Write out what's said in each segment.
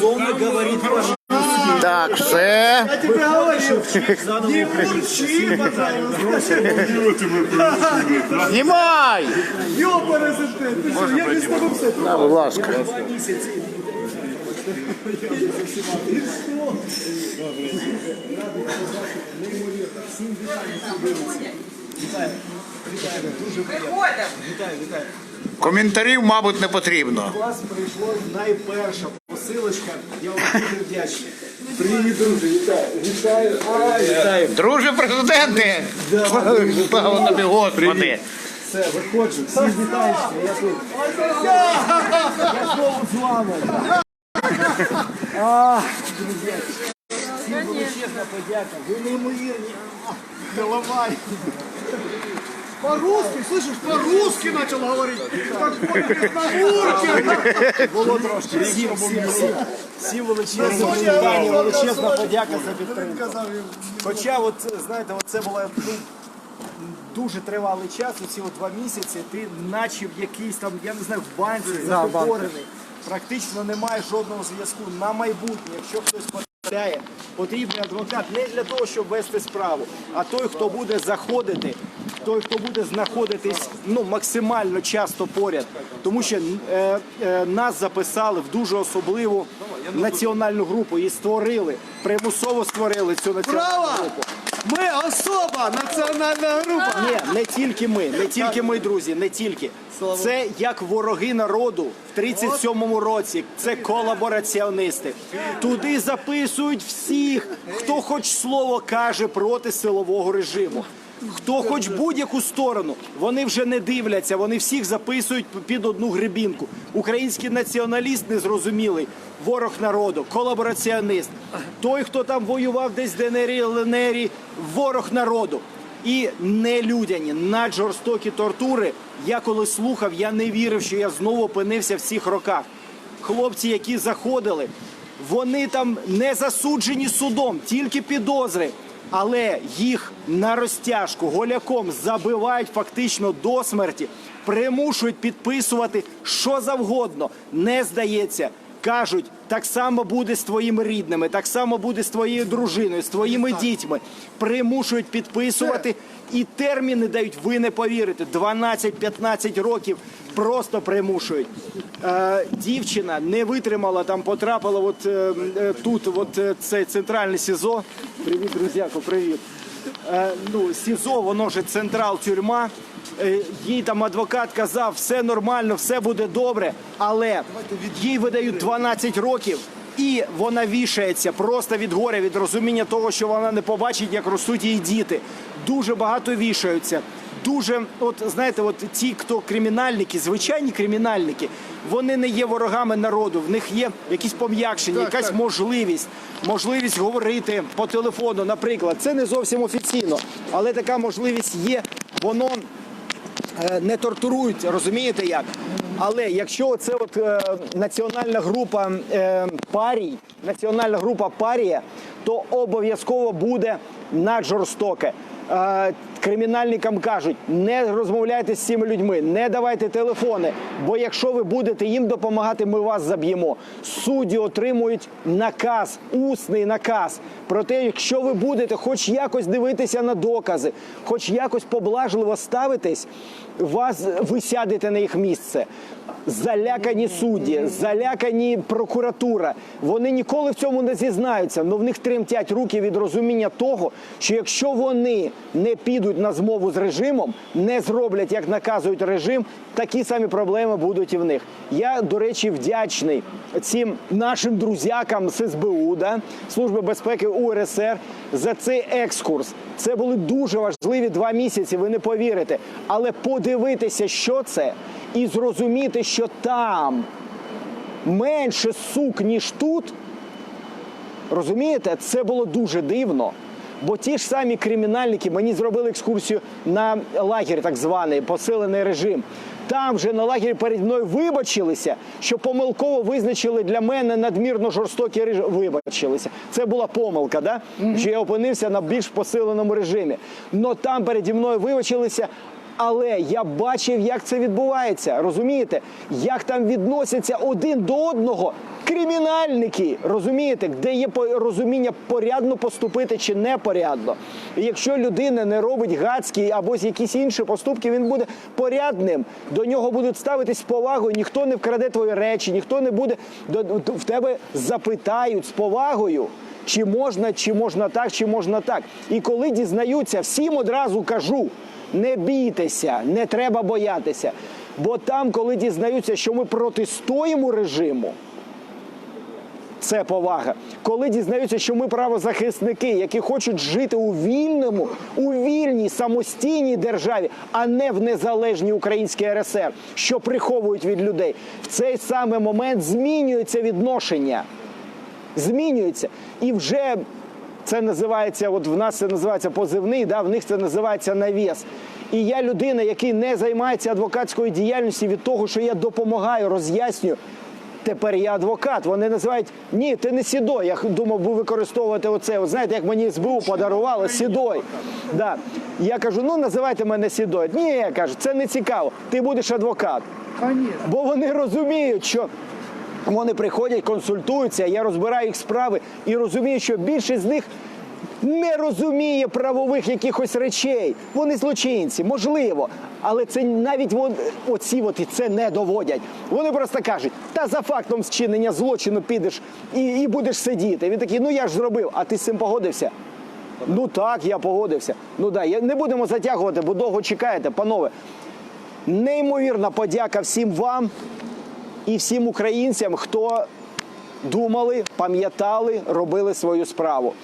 Зона говорит по-русски. Так, все. Я тебе говорю. Не мурчи, пожалуйста. Знімай! Я без тобой все. На, будь ласка. Коментарів, мабуть, не потрібно. У вас прийшла найперша посилочка. Я вам дуже вдячний. Привіт, друже, вітаю. Вітаю. А, вітаю. Друже президенте! Слава тобі, Господи! Все, виходжу. Всі вітаєшся, я тут. Я знову з вами. А, друзі, всім величезна подяка. Ви неймовірні. Головай. По-русски, слышишь, по-русски начал говорить. Було трошки. Всім, всім, всім. Всім величезне вітання, величезна подяка за підтримку. Хоча, от, знаєте, от це було ну, дуже тривалий час, оці от два місяці, ти наче в якийсь там, я не знаю, в банці закупорений. Практично немає жодного зв'язку на майбутнє. Якщо хтось потрапляє, потрібний адвокат не для того, щоб вести справу, а той, хто буде заходити, той, хто буде знаходитись ну, максимально часто поряд. Тому що е, е, нас записали в дуже особливу національну групу і створили, примусово створили цю національну Браво! групу. Мы особа, национальная группа. Ні, не тільки ми, не тільки ми, друзі, не тільки. Це як вороги народу в 37-му році. Це колабораціоністи. Туди записують всіх, хто хоч слово каже проти силового режиму. Хто хоч будь-яку сторону, вони вже не дивляться, вони всіх записують під одну грибінку. Український націоналіст незрозумілий, ворог народу, колабораціонист. Той, хто там воював десь в ДНР, ЛНР, ворог народу. І нелюдяні, наджорстокі тортури. Я коли слухав, я не вірив, що я знову опинився в цих роках. Хлопці, які заходили, вони там не засуджені судом, тільки підозри. Але їх на розтяжку голяком забивають фактично до смерті, примушують підписувати що завгодно. Не здається. Кажуть, так само буде з твоїми рідними, так само буде з твоєю дружиною, з твоїми дітьми. Примушують підписувати і терміни дають. Ви не повірите. 12-15 років просто примушують. Е, дівчина не витримала там, потрапила от е, е, тут, от е, це центральне СІЗО. Привіт, друзяко, привіт. Е, ну, СІЗО, воно ж централ тюрма. Е, Їй там адвокат казав, все нормально, все буде добре, але їй видають 12 років. І вона вішається просто від горя, від розуміння того, що вона не побачить, як ростуть її діти. Дуже багато вішаються. Дуже, от знаєте, от ті, хто кримінальники, звичайні кримінальники, вони не є ворогами народу. В них є якісь пом'якшення, якась можливість, можливість говорити по телефону. Наприклад, це не зовсім офіційно, але така можливість є. Воно е, не тортурують, розумієте як? Але якщо це от е, національна група е, парій, національна група парія, то обов'язково буде наджорстоке. Е, кримінальникам кажуть, не розмовляйте з цими людьми, не давайте телефони. Бо якщо ви будете їм допомагати, ми вас заб'ємо. Судді отримують наказ, усний наказ. Про те, якщо ви будете хоч якось дивитися на докази, хоч якось поблажливо ставитись, вас ви сядете на їх місце. Залякані судді, залякані прокуратура. Вони ніколи в цьому не зізнаються, але в них тремтять руки від розуміння того, що якщо вони не підуть на змову з режимом, не зроблять, як наказують режим, такі самі проблеми будуть і в них. Я, до речі, вдячний цим нашим друзякам з СБУ, да, Служби безпеки УРСР, за цей екскурс. Це були дуже важливі два місяці, ви не повірите. Але подивитися, що це, і зрозуміти, що там менше сук, ніж тут. Розумієте, це було дуже дивно. Бо ті ж самі кримінальники мені зробили екскурсію на лагерь, так званий посилений режим. Там же на лагері перед мною вибачилися, що помилково визначили для мене надмірно жорстокий режим. Вибачилися. Це була помилка, да? що я опинився на більш посиленому режимі. Но там переді мною вибачилися. Але я бачив, як це відбувається. Розумієте, як там відносяться один до одного кримінальники, розумієте, де є розуміння порядно поступити чи непорядно. І якщо людина не робить гадські або якісь інші поступки, він буде порядним. До нього будуть ставитись повагою, ніхто не вкраде твої речі, ніхто не буде в тебе запитають з повагою. Чи можна, чи можна так, чи можна так. І коли дізнаються, всім одразу кажу: не бійтеся, не треба боятися. Бо там, коли дізнаються, що ми протистоїмо режиму, це повага. Коли дізнаються, що ми правозахисники, які хочуть жити у вільному, у вільній самостійній державі, а не в незалежній українській РСР, що приховують від людей, в цей самий момент змінюється відношення. Змінюється. І вже це називається, от в нас це називається позивний, да, в них це називається навіс. І я людина, який не займається адвокатською діяльністю від того, що я допомагаю, роз'яснюю. Тепер я адвокат. Вони називають ні, ти не сідой. Я думав, би використовувати оце. От знаєте, як мені СБУ подарувало сідой. Да. Я кажу, ну називайте мене сідой. Ні, я кажу, це не цікаво. Ти будеш адвокат. Бо вони розуміють, що вони приходять, консультуються, я розбираю їх справи і розумію, що більшість з них не розуміє правових якихось речей. Вони злочинці, можливо. Але це навіть вон, оці от і це не доводять. Вони просто кажуть, та за фактом вчинення злочину підеш і, і будеш сидіти. Він такий, ну я ж зробив, а ти з цим погодився? Ну так, я погодився. Ну да, не будемо затягувати, бо довго чекаєте, панове. Неймовірна подяка всім вам і всім українцям, хто думали, пам'ятали, робили свою справу.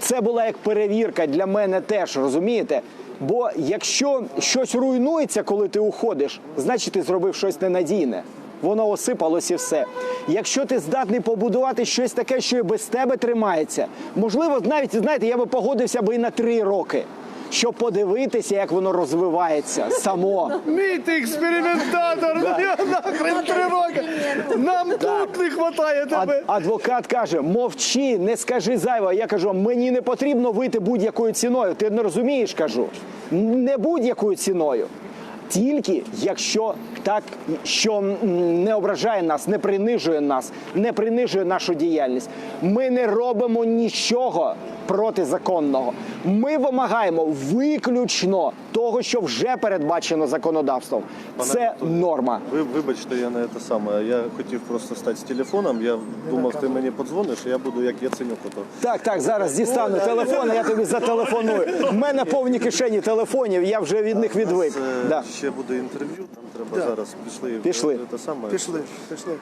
Це була як перевірка для мене теж, розумієте? Бо якщо щось руйнується, коли ти уходиш, значить ти зробив щось ненадійне. Воно осипалось і все. Якщо ти здатний побудувати щось таке, що і без тебе тримається, можливо, навіть знаєте, я би погодився би і на три роки, щоб подивитися, як воно розвивається само. Мій ти експериментатор, нахрен тривога. Нам тут не вистачає тебе. адвокат каже: мовчи, не скажи зайво. Я кажу, мені не потрібно вийти будь-якою ціною. Ти не розумієш, кажу. Не будь-якою ціною. Тільки якщо так, що не ображає нас, не принижує нас, не принижує нашу діяльність. Ми не робимо нічого протизаконного. Ми вимагаємо виключно того, що вже передбачено законодавством. Це норма. Ви вибачте, я не те саме. Я хотів просто стати з телефоном. Я думав, ти мені подзвониш, і я буду як Яценюк. ото. Так, так, зараз дістану телефон, я тобі зателефоную. У мене повні кишені телефонів, я вже від них відвик. Це Да. Ще буде інтерв'ю. Там треба зараз пішли. Пішли. Те саме. Пішли, пішли.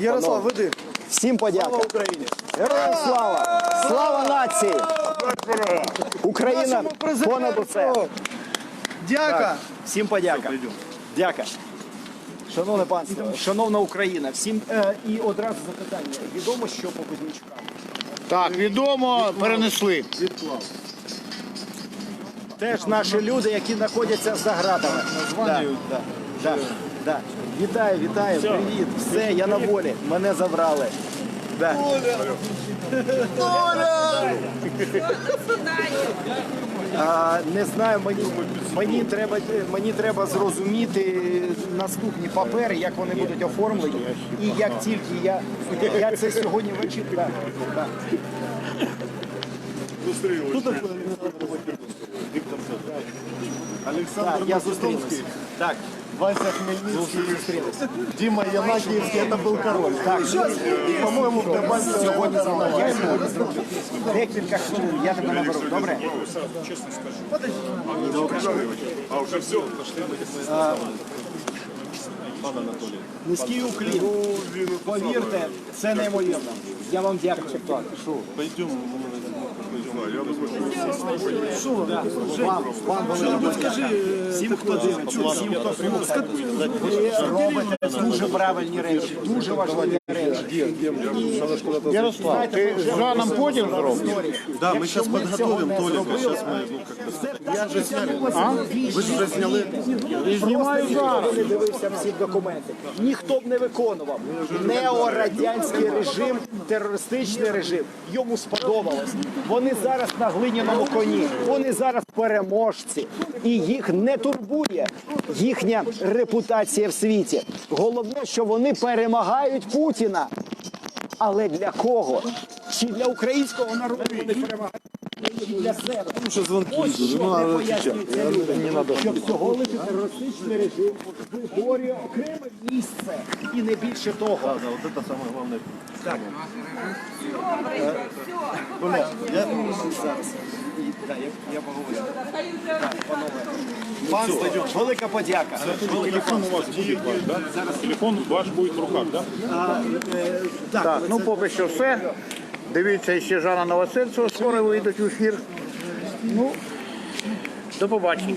Ярослав, веди. Всім подяка. Слава Україні. Героям слава! Слава нації! Україна Нашому президенту. понад усе. Дяка. Всім подяка. Дяка. Шановне панство, шановна Україна, всім е, і одразу запитання. Відомо, що по Кузьмічукам? Так, відомо, перенесли. Теж наші люди, які знаходяться за гратами. Да, да, да, да. Вітаю, вітаю, привіт. Все, я на волі. Мене забрали. Да. А, не знаю, мені, мені, треба, мені треба зрозуміти наступні папери, як вони будуть оформлені. І як тільки я, я це сьогодні ввечері. Да, Так, я зустрінусь. Так, Вася Хмельницький, зустрінусь. Дима Янакиевский, это был король. Так, и, по-моему, в Дебальце сегодня за Я сьогодні зроблю. Декілька хвилин, я тебе наберу. Добре? Низький уклін. Повірте, це неймовірно. Я вам дякую. Пойдемо. Да. Вам, вам велике. Всім, хто дивиться, всім, хто слухає, ви робите дуже правильні речі, дуже важливі речі. Ярослав, ти з Жаном потім зробиш? Да, ми зараз підготовимо Толіка. Зараз ми, ну, Я вже зняли. Ви ж вже зняли. знімаю зараз. не дивився всі документи. Ніхто б не виконував. Неорадянський режим, терористичний режим. Йому сподобалось. Вони зараз на глиняному коні. Вони зараз переможці. І їх не турбує їхня репутація в світі. Головне, що вони перемагають Путіна. Але для кого? Чи для українського народу вони перемагають? Для себе? Ось що не пояснюється людям, що всього лише терористичний режим виборює окреме місце і не більше того. Да, да, вот это самое главное. Так. Я, Зараз. І- да, я, я поговорю. Так, панове. Панство, велика подяка. Телефон у вас буде ваш, да? Телефон ваш буде в руках, да? Е, так, Так, ну поки що все. Дивіться ще Жана Новосельцева, скоро вийдуть в ефір. Ну, до побачення.